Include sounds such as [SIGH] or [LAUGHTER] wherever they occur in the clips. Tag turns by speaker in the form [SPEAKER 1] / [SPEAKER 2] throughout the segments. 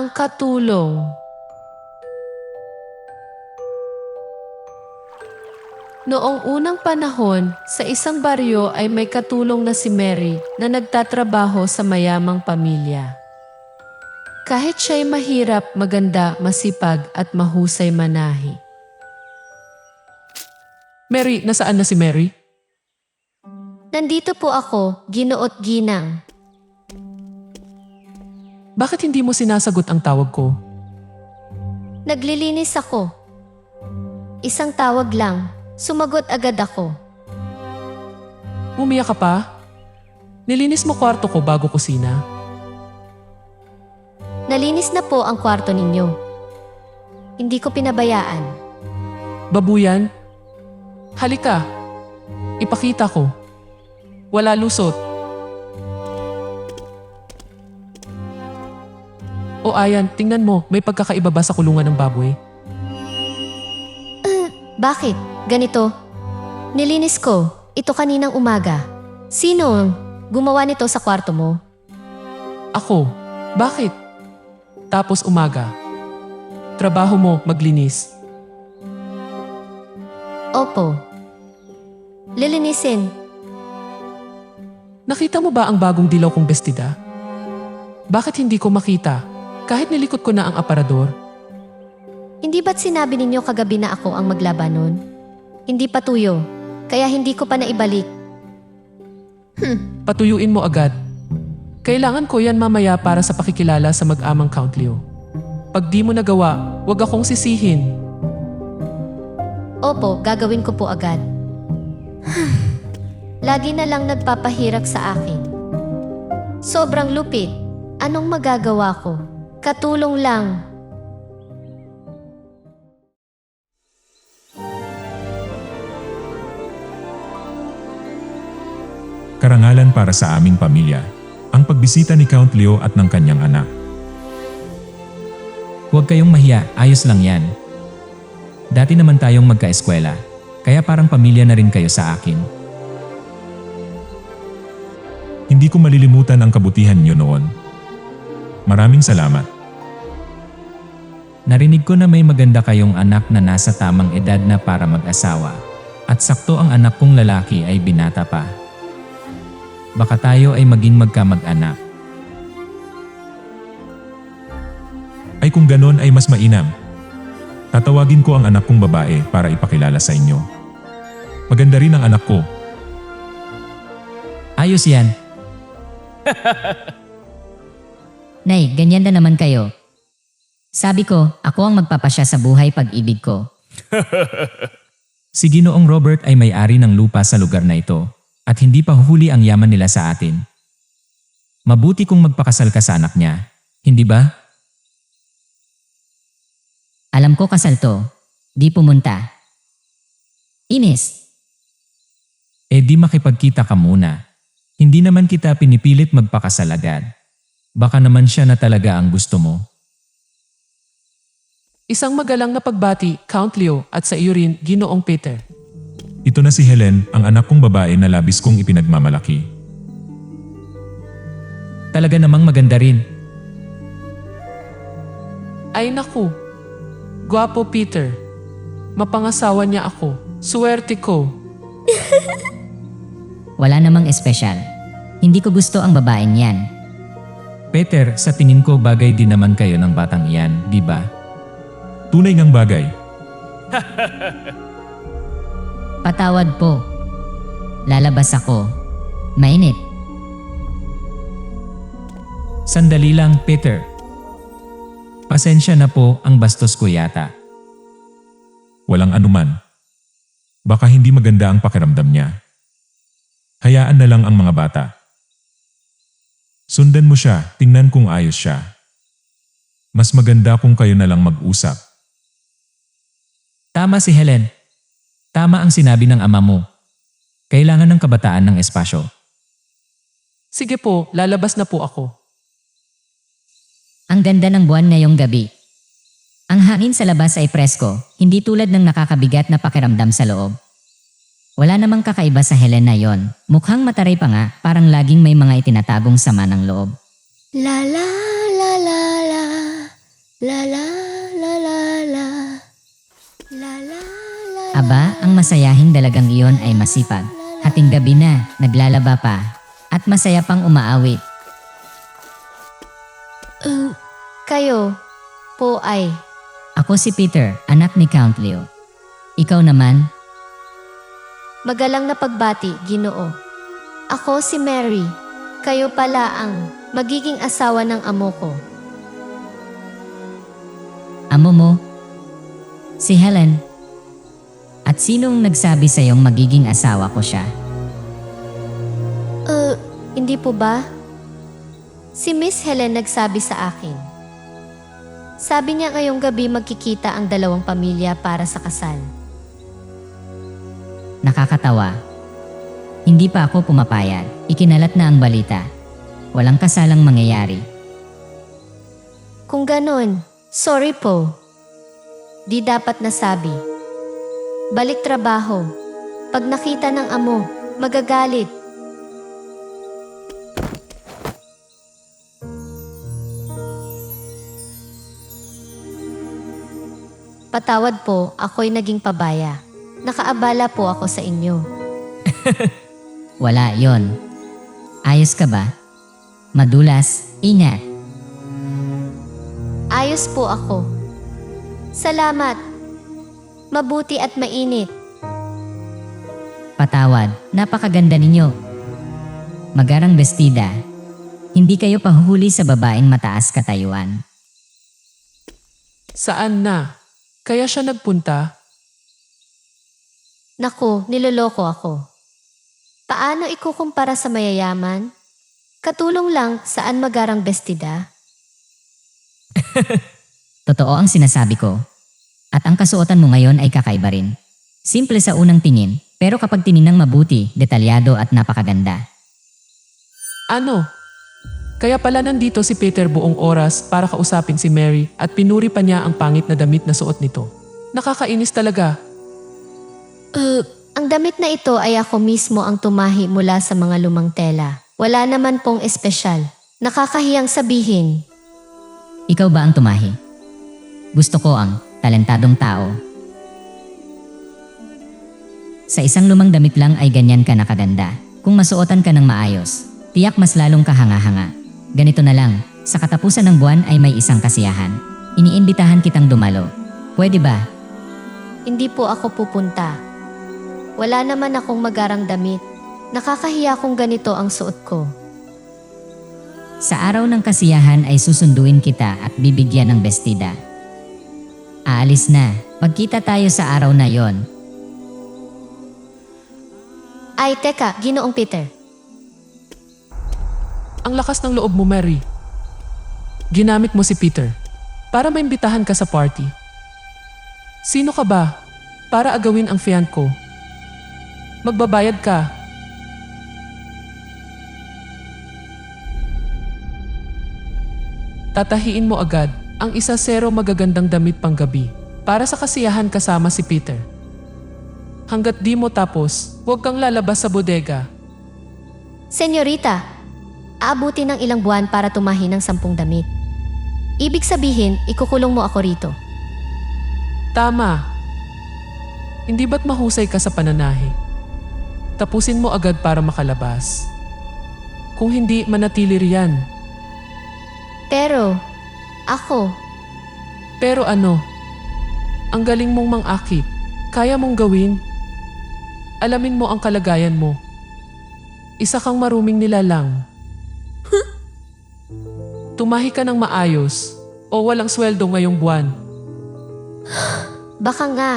[SPEAKER 1] ang katulong. Noong unang panahon, sa isang baryo ay may katulong na si Mary na nagtatrabaho sa mayamang pamilya. Kahit siya'y mahirap, maganda, masipag at mahusay manahi.
[SPEAKER 2] Mary, nasaan na si Mary?
[SPEAKER 3] Nandito po ako, ginuot ginang.
[SPEAKER 2] Bakit hindi mo sinasagot ang tawag ko?
[SPEAKER 3] Naglilinis ako. Isang tawag lang, sumagot agad ako.
[SPEAKER 2] Umiyak ka pa? Nilinis mo kwarto ko bago kusina.
[SPEAKER 3] Nalinis na po ang kwarto ninyo. Hindi ko pinabayaan.
[SPEAKER 2] Babuyan? Halika. Ipakita ko. Wala lusot. O ayan, tingnan mo, may pagkakaiba ba sa kulungan ng baboy?
[SPEAKER 3] Bakit? Ganito? Nilinis ko, ito kaninang umaga. Sino ang gumawa nito sa kwarto mo?
[SPEAKER 2] Ako. Bakit? Tapos umaga. Trabaho mo, maglinis.
[SPEAKER 3] Opo. Lilinisin.
[SPEAKER 2] Nakita mo ba ang bagong dilaw kong bestida? Bakit hindi ko makita? Kahit nilikot ko na ang aparador.
[SPEAKER 3] Hindi ba't sinabi ninyo kagabi na ako ang maglaban nun? Hindi patuyo, kaya hindi ko pa naibalik.
[SPEAKER 2] Patuyuin mo agad. Kailangan ko yan mamaya para sa pakikilala sa mag-amang Count Leo. Pag di mo nagawa, huwag akong sisihin.
[SPEAKER 3] Opo, gagawin ko po agad. Lagi na lang nagpapahirap sa akin. Sobrang lupit. Anong magagawa ko? Katulong lang.
[SPEAKER 4] Karangalan para sa aming pamilya, ang pagbisita ni Count Leo at ng kanyang anak.
[SPEAKER 5] Huwag kayong mahiya, ayos lang yan. Dati naman tayong magkaeskwela, kaya parang pamilya na rin kayo sa akin.
[SPEAKER 4] Hindi ko malilimutan ang kabutihan niyo noon. Maraming salamat.
[SPEAKER 5] Narinig ko na may maganda kayong anak na nasa tamang edad na para mag-asawa. At sakto ang anak kong lalaki ay binata pa. Baka tayo ay maging magkamag-anak.
[SPEAKER 4] Ay kung ganon ay mas mainam. Tatawagin ko ang anak kong babae para ipakilala sa inyo. Maganda rin ang anak ko.
[SPEAKER 5] Ayos yan. [LAUGHS]
[SPEAKER 6] Nay, ganyan na naman kayo. Sabi ko, ako ang magpapasya sa buhay pag-ibig ko. [LAUGHS]
[SPEAKER 5] Si Ginoong Robert ay may-ari ng lupa sa lugar na ito at hindi pa huli ang yaman nila sa atin. Mabuti kung magpakasal ka sa anak niya, hindi ba?
[SPEAKER 6] Alam ko kasal to. Di pumunta. Ines,
[SPEAKER 5] Eh di makipagkita ka muna. Hindi naman kita pinipilit magpakasal agad. Baka naman siya na talaga ang gusto mo.
[SPEAKER 2] Isang magalang na pagbati, Count Leo, at sa iyo rin, Ginoong Peter.
[SPEAKER 4] Ito na si Helen, ang anak kong babae na labis kong ipinagmamalaki.
[SPEAKER 5] Talaga namang maganda rin.
[SPEAKER 1] Ay naku. Gwapo Peter. Mapangasawa niya ako. Suwerte ko. [LAUGHS]
[SPEAKER 6] wala namang espesyal. Hindi ko gusto ang babaeng yan.
[SPEAKER 5] Peter, sa tingin ko bagay din naman kayo ng batang iyan, di ba?
[SPEAKER 4] Tunay ngang bagay. [LAUGHS]
[SPEAKER 6] Patawad po. Lalabas ako. Mainit.
[SPEAKER 5] Sandali lang, Peter. Pasensya na po ang bastos ko yata.
[SPEAKER 4] Walang anuman. Baka hindi maganda ang pakiramdam niya. Hayaan na lang ang mga bata. Sundan mo siya, tingnan kung ayos siya. Mas maganda kung kayo na lang mag-usap.
[SPEAKER 5] Tama si Helen. Tama ang sinabi ng ama mo. Kailangan ng kabataan ng espasyo.
[SPEAKER 1] Sige po, lalabas na po ako.
[SPEAKER 6] Ang ganda ng buwan ngayong gabi. Ang hangin sa labas ay presko, hindi tulad ng nakakabigat na pakiramdam sa loob. Wala namang kakaiba sa Helen na yon. Mukhang mataray pa nga, parang laging may mga itinatagong sama ng loob.
[SPEAKER 3] La la la la la. La la la la la. La la la.
[SPEAKER 6] Aba, ang masayahing dalagang iyon ay masipag. Hating gabi na, naglalaba pa. At masaya pang umaawit.
[SPEAKER 3] Uh, kayo po ay
[SPEAKER 6] Ako si Peter, anak ni Count Leo. Ikaw naman,
[SPEAKER 3] magalang na pagbati, Ginoo. Ako si Mary. Kayo pala ang magiging asawa ng amo ko.
[SPEAKER 6] amo mo, si Helen. At sinong nagsabi sa iyong magiging asawa ko siya?
[SPEAKER 3] Uh, hindi po ba? Si Miss Helen nagsabi sa akin. Sabi niya ngayong gabi magkikita ang dalawang pamilya para sa kasal.
[SPEAKER 6] Nakakatawa. Hindi pa ako pumapayag. Ikinalat na ang balita. Walang kasalang mangyayari.
[SPEAKER 3] Kung ganon, sorry po. Di dapat nasabi. Balik trabaho. Pag nakita ng amo, magagalit. Patawad po, ako'y naging pabaya. Nakaabala po ako sa inyo. [LAUGHS]
[SPEAKER 6] Wala yon. Ayos ka ba? Madulas, ingat.
[SPEAKER 3] Ayos po ako. Salamat. Mabuti at mainit.
[SPEAKER 6] Patawad, napakaganda ninyo. Magarang bestida. Hindi kayo pahuhuli sa babaeng mataas katayuan.
[SPEAKER 1] Saan na? Kaya siya nagpunta?
[SPEAKER 3] Naku, niloloko ako. Paano ikukumpara sa mayayaman? Katulong lang saan magarang bestida? [LAUGHS]
[SPEAKER 6] Totoo ang sinasabi ko. At ang kasuotan mo ngayon ay kakaiba rin. Simple sa unang tingin, pero kapag tininang mabuti, detalyado at napakaganda.
[SPEAKER 1] Ano? Kaya pala nandito si Peter buong oras para kausapin si Mary at pinuri pa niya ang pangit na damit na suot nito. Nakakainis talaga.
[SPEAKER 3] Uh, ang damit na ito ay ako mismo ang tumahi mula sa mga lumang tela. Wala naman pong espesyal. Nakakahiyang sabihin.
[SPEAKER 6] Ikaw ba ang tumahi? Gusto ko ang talentadong tao. Sa isang lumang damit lang ay ganyan ka nakaganda. Kung masuotan ka ng maayos, tiyak mas lalong kahanga-hanga. Ganito na lang, sa katapusan ng buwan ay may isang kasiyahan. Iniimbitahan kitang dumalo. Pwede ba?
[SPEAKER 3] Hindi po ako pupunta. Wala naman akong magarang damit. Nakakahiya kung ganito ang suot ko.
[SPEAKER 6] Sa araw ng kasiyahan ay susunduin kita at bibigyan ng bestida. Aalis na. Pagkita tayo sa araw na yon.
[SPEAKER 3] Ay, teka, ginoong Peter.
[SPEAKER 1] Ang lakas ng loob mo, Mary. Ginamit mo si Peter para maimbitahan ka sa party. Sino ka ba para agawin ang fiyan ko? Magbabayad ka. Tatahiin mo agad ang isa zero magagandang damit panggabi para sa kasiyahan kasama si Peter. Hanggat di mo tapos, huwag kang lalabas sa bodega
[SPEAKER 3] Senyorita, aabuti ng ilang buwan para tumahi ng sampung damit. Ibig sabihin, ikukulong mo ako rito.
[SPEAKER 1] Tama. Hindi ba't mahusay ka sa pananahi? Tapusin mo agad para makalabas. Kung hindi, manatili riyan.
[SPEAKER 3] Pero, ako,
[SPEAKER 1] Pero ano? Ang galing mong mang-akit. Kaya mong gawin. Alamin mo ang kalagayan mo. Isa kang maruming nilalang. [LAUGHS] Tumahi ka ng maayos o walang sweldo ngayong buwan. [GASPS]
[SPEAKER 3] baka nga,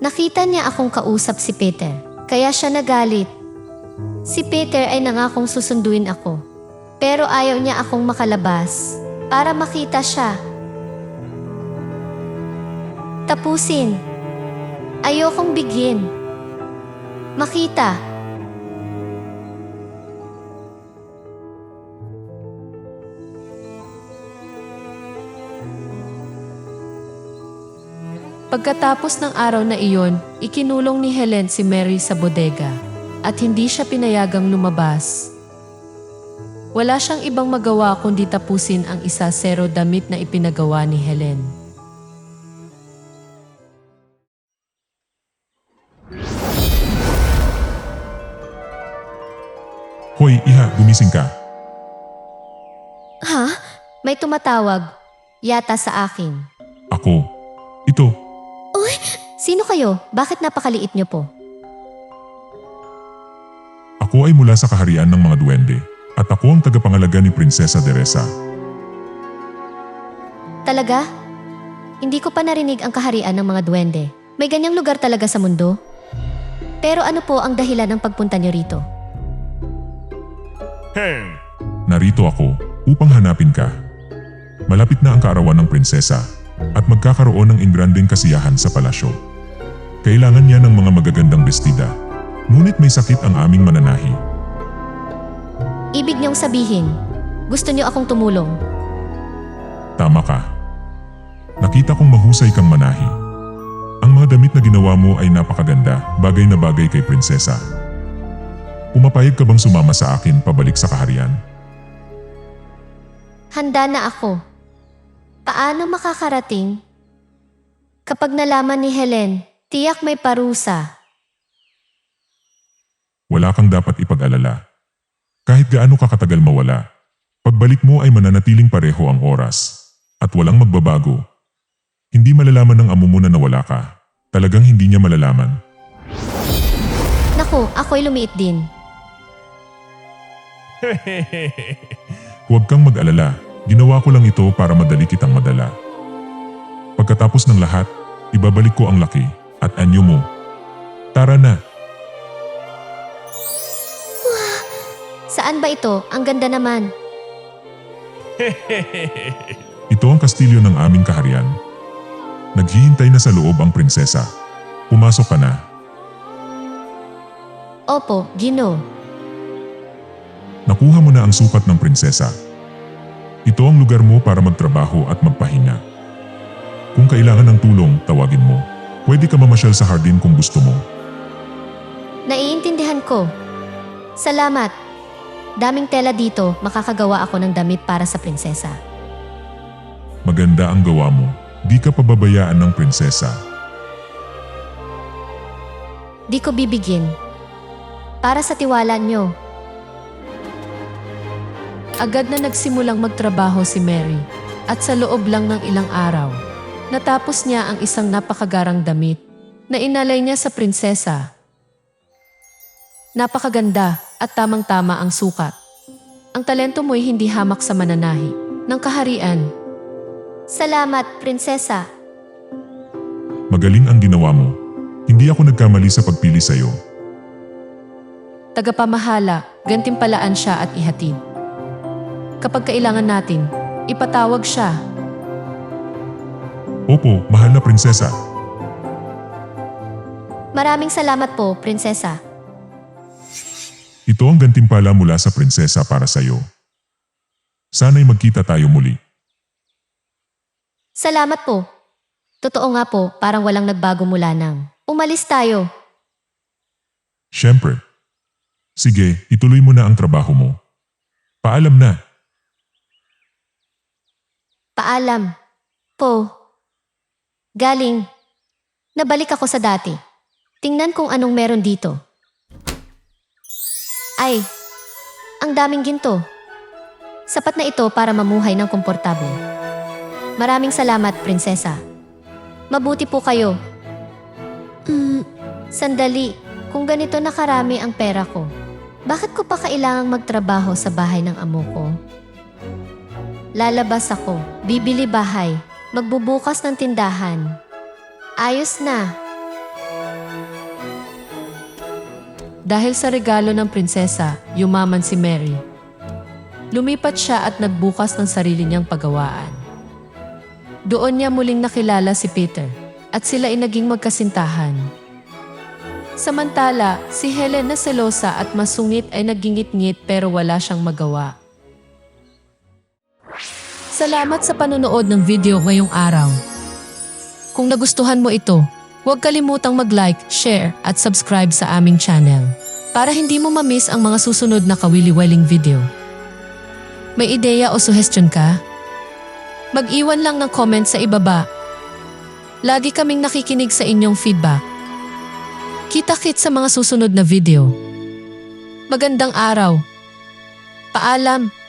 [SPEAKER 3] nakita niya akong kausap si Peter, kaya siya nagalit. Si Peter ay nangakong susunduin ako, pero ayaw niya akong makalabas para makita siya. Tapusin. Ayokong bigyan. Makita.
[SPEAKER 7] Pagkatapos ng araw na iyon, ikinulong ni Helen si Mary sa bodega at hindi siya pinayagang lumabas.
[SPEAKER 1] Wala siyang ibang magawa kundi tapusin ang isa zero damit na ipinagawa ni Helen.
[SPEAKER 4] Hoy, iha, gumising ka.
[SPEAKER 3] Ha? May tumatawag. Yata sa akin.
[SPEAKER 4] Ako. Ito,
[SPEAKER 3] Sino kayo? Bakit napakaliit niyo po?
[SPEAKER 4] ako ay mula sa kaharian ng mga duwende. At ako ang tagapangalaga ni Prinsesa Teresa.
[SPEAKER 3] Talaga? Hindi ko pa narinig ang kaharian ng mga duwende. May ganyang lugar talaga sa mundo? Pero ano po ang dahilan ng pagpunta niyo rito?
[SPEAKER 4] Narito ako upang hanapin ka. Malapit na ang kaarawan ng prinsesa at magkakaroon ng ingranding kasiyahan sa palasyo. Kailangan niya ng mga magagandang bestida. Ngunit may sakit ang aming mananahi.
[SPEAKER 3] Ibig niyong sabihin, gusto niyo akong tumulong.
[SPEAKER 4] Tama ka. Nakita kong mahusay kang manahi. Ang mga damit na ginawa mo ay napakaganda, bagay na bagay kay prinsesa. Pumapayag ka bang sumama sa akin pabalik sa kaharian?
[SPEAKER 3] Handa na ako. Paano makakarating? Kapag nalaman ni Helen, tiyak may parusa.
[SPEAKER 4] Wala kang dapat ipag-alala. Kahit gaano ka katagal mawala, pagbalik mo ay mananatiling pareho ang oras at walang magbabago. Hindi malalaman ng amo mo na nawala ka. Talagang hindi niya malalaman.
[SPEAKER 3] Naku, ako'y lumiit din. [LAUGHS]
[SPEAKER 4] Huwag kang mag-alala. Ginawa ko lang ito para madali kitang madala. Pagkatapos ng lahat, ibabalik ko ang laki at anyo mo. Tara na,
[SPEAKER 3] Saan ba ito? Ang ganda naman. [LAUGHS]
[SPEAKER 4] ito ang kastilyo ng aming kaharian. Naghihintay na sa loob ang prinsesa. Pumasok ka na.
[SPEAKER 3] Opo, Gino.
[SPEAKER 4] Nakuha mo na ang sukat ng prinsesa. Ito ang lugar mo para magtrabaho at magpahinga. Kung kailangan ng tulong, tawagin mo. Pwede ka mamasyal sa hardin kung gusto mo.
[SPEAKER 3] Naiintindihan ko. Salamat. Daming tela dito, makakagawa ako ng damit para sa prinsesa.
[SPEAKER 4] Maganda ang gawa mo. Di ka pababayaan ng prinsesa.
[SPEAKER 3] Di ko bibigyan. Para sa tiwala nyo,
[SPEAKER 1] Agad na nagsimulang magtrabaho si Mary at sa loob lang ng ilang araw, natapos niya ang isang napakagarang damit na inalay niya sa prinsesa. Napakaganda at tamang-tama ang sukat. Ang talento mo'y hindi hamak sa mananahi ng kaharian.
[SPEAKER 3] salamat, prinsesa.
[SPEAKER 4] Magaling ang ginawa mo. Hindi ako nagkamali sa pagpili sa'yo.
[SPEAKER 1] Tagapamahala, gantimpalaan siya at ihatid. Kapag kailangan natin, ipatawag siya.
[SPEAKER 4] Opo, mahal na prinsesa.
[SPEAKER 3] Maraming salamat po, prinsesa.
[SPEAKER 4] Ito ang gantimpala mula sa prinsesa para sa'yo. Sana'y magkita tayo muli.
[SPEAKER 3] Salamat po. Totoo nga po, parang walang nagbago mula nang. Umalis tayo.
[SPEAKER 4] Siyempre. Sige, ituloy mo na ang trabaho mo. Paalam na.
[SPEAKER 3] Paalam. Po. Galing. Nabalik ako sa dati. Tingnan kung anong meron dito. Ay, ang daming ginto. Sapat na ito para mamuhay ng komportable. Maraming salamat, prinsesa. Mabuti po kayo. Mm, sandali. Kung ganito nakarami ang pera ko, bakit ko pa kailangang magtrabaho sa bahay ng amo ko? Lalabas ako, bibili bahay, magbubukas ng tindahan. Ayos na.
[SPEAKER 1] Dahil sa regalo ng prinsesa, yumaman si Mary. Lumipat siya at nagbukas ng sarili niyang pagawaan. Doon niya muling nakilala si Peter at sila ay naging magkasintahan. Samantala, si Helen na selosa at masungit ay nagingit-ngit pero wala siyang magawa. Salamat sa panonood ng video ngayong araw. Kung nagustuhan mo ito, huwag kalimutang mag-like, share at subscribe sa aming channel para hindi mo mamiss ang mga susunod na kawili-waling video. May ideya o suggestion ka? Mag-iwan lang ng comment sa ibaba. Lagi kaming nakikinig sa inyong feedback. Kita-kit sa mga susunod na video. Magandang araw. Paalam.